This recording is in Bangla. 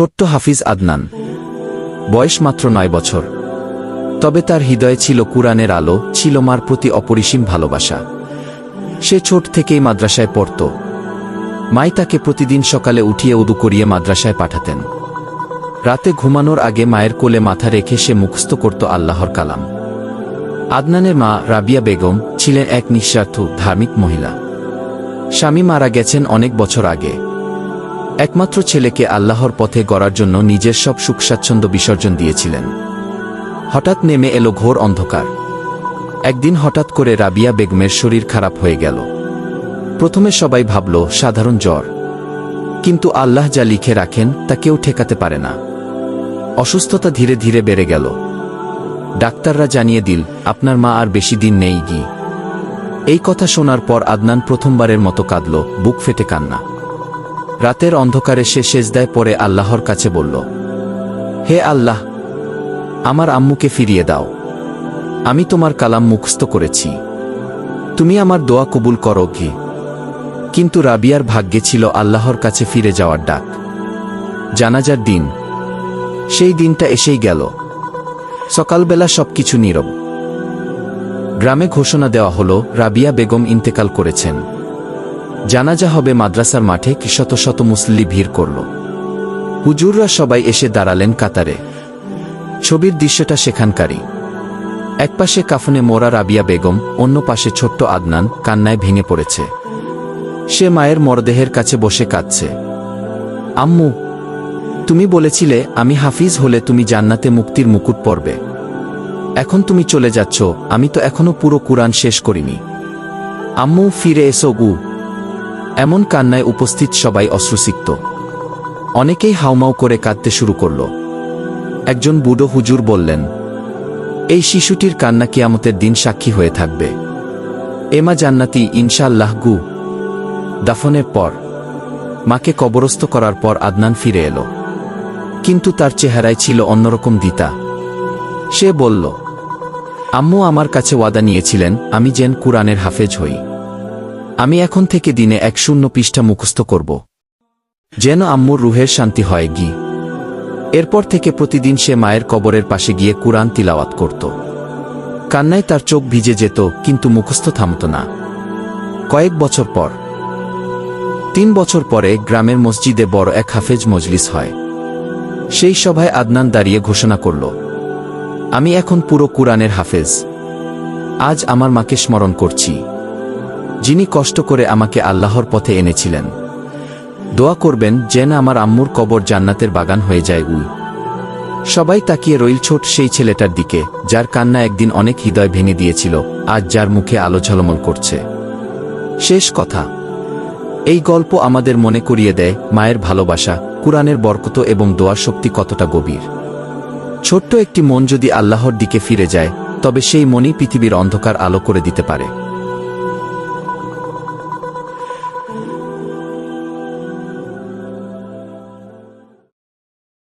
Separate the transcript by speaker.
Speaker 1: ছোট্ট হাফিজ আদনান। বয়স মাত্র নয় বছর। তবে তার হৃদয়ে ছিল কুরআনের আলো, ছিল মার প্রতি অপরিসীম ভালোবাসা। সে ছোট থেকেই মাদ্রাসায় পড়ত। মাই তাকে প্রতিদিন সকালে উঠিয়ে উদু করিয়ে মাদ্রাসায় পাঠাতেন। রাতে ঘুমানোর আগে মায়ের কোলে মাথা রেখে সে মুখস্থ করত আল্লাহর কালাম। আদনানের মা রাবিয়া বেগম ছিলেন এক নিঃস্বার্থ, ধার্মিক মহিলা। স্বামী মারা গেছেন অনেক বছর আগে। একমাত্র ছেলেকে আল্লাহর পথে গড়ার জন্য নিজের সব সুখ স্বাচ্ছন্দ্য বিসর্জন দিয়েছিলেন। হঠাৎ নেমে এলো ঘোর অন্ধকার। একদিন হঠাৎ করে রাবিয়া বেগমের শরীর খারাপ হয়ে গেল। প্রথমে সবাই ভাবল, সাধারণ জ্বর। কিন্তু আল্লাহ যা লিখে রাখেন, তা কেউ ঠেকাতে পারে না। অসুস্থতা ধীরে ধীরে বেড়ে গেল। ডাক্তাররা জানিয়ে দিল, আপনার মা আর বেশি দিন নেই গি। এই কথা শোনার পর আদনান প্রথমবারের মতো কাঁদল, বুক ফেটে কান্না। রাতের অন্ধকারে সে সেজদায় পরে আল্লাহর কাছে বলল, হে আল্লাহ, আমার আম্মুকে ফিরিয়ে দাও। আমি তোমার কালাম মুখস্থ করেছি। তুমি আমার দোয়া কবুল করো কি কিন্তু রাবিয়ার ভাগ্যে ছিল আল্লাহর কাছে ফিরে যাওয়ার ডাক। জানাজার দিন, সেই দিনটা এসেই গেল। সকালবেলা সবকিছু নীরব। গ্রামে ঘোষণা দেওয়া হলো, রাবিয়া বেগম ইন্তেকাল করেছেন। জানাজা হবে মাদ্রাসার মাঠে কি শত শত মুসল্লি ভিড় করল। হুজুররা সবাই এসে দাঁড়ালেন কাতারে। ছবির দৃশ্যটা সেখানকারই। একপাশে কাফনে মোরা রাবিয়া বেগম, অন্য পাশে ছোট্ট আদনান কান্নায় ভেঙে পড়েছে। সে মায়ের মরদেহের কাছে বসে কাঁদছে। আম্মু, তুমি বলেছিলে আমি হাফিজ হলে তুমি জান্নাতে মুক্তির মুকুট পরবে। এখন তুমি চলে যাচ্ছ, আমি তো এখনও পুরো কুরআন শেষ করিনি। আম্মু, ফিরে এসো গু। এমন কান্নায় উপস্থিত সবাই অশ্রুসিক্ত। অনেকেই হাউমাউ করে কাঁদতে শুরু করল। একজন বুড়ো হুজুর বললেন, এই শিশুটির কান্না কিয়ামতের দিন সাক্ষী হয়ে থাকবে। এমা জান্নাতি ইনশাল্লাহ গু। দাফনের পর, মাকে কবরস্থ করার পর আদনান ফিরে এলো। কিন্তু তার চেহারায় ছিল অন্যরকম দিতা। সে বলল, আম্মু আমার কাছে ওয়াদা নিয়েছিলেন, আমি যেন কুরআনের হাফেজ হই। আমি এখন থেকে দিনে এক শূন্য পৃষ্ঠা মুখস্থ করব। যেন আম্মুর রুহের শান্তি হয় গি। এরপর থেকে প্রতিদিন সে মায়ের কবরের পাশে গিয়ে কুরআন তিলাওয়াত করত। কান্নায় তার চোখ ভিজে যেত, কিন্তু মুখস্থ থামত না। কয়েক বছর পর। তিন বছর পরে গ্রামের মসজিদে বড় এক হাফেজ মজলিস হয়। সেই সভায় আদনান দাঁড়িয়ে ঘোষণা করল, আমি এখন পুরো কুরআনের হাফেজ। আজ আমার মাকে স্মরণ করছি। যিনি কষ্ট করে আমাকে আল্লাহর পথে এনেছিলেন। দোয়া করবেন যেন আমার আম্মুর কবর জান্নাতের বাগান হয়ে যায় উই সবাই তাকিয়ে রইল ছোট সেই ছেলেটার দিকে, যার কান্না একদিন অনেক হৃদয় ভেঙে দিয়েছিল, আজ যার মুখে আলো ঝলমল করছে। শেষ কথা। এই গল্প আমাদের মনে করিয়ে দেয়, মায়ের ভালোবাসা, কুরআনের বরকত এবং দোয়ার শক্তি কতটা গভীর। ছোট্ট একটি মন যদি আল্লাহর দিকে ফিরে যায়, তবে সেই মনই পৃথিবীর অন্ধকার আলো করে দিতে পারে।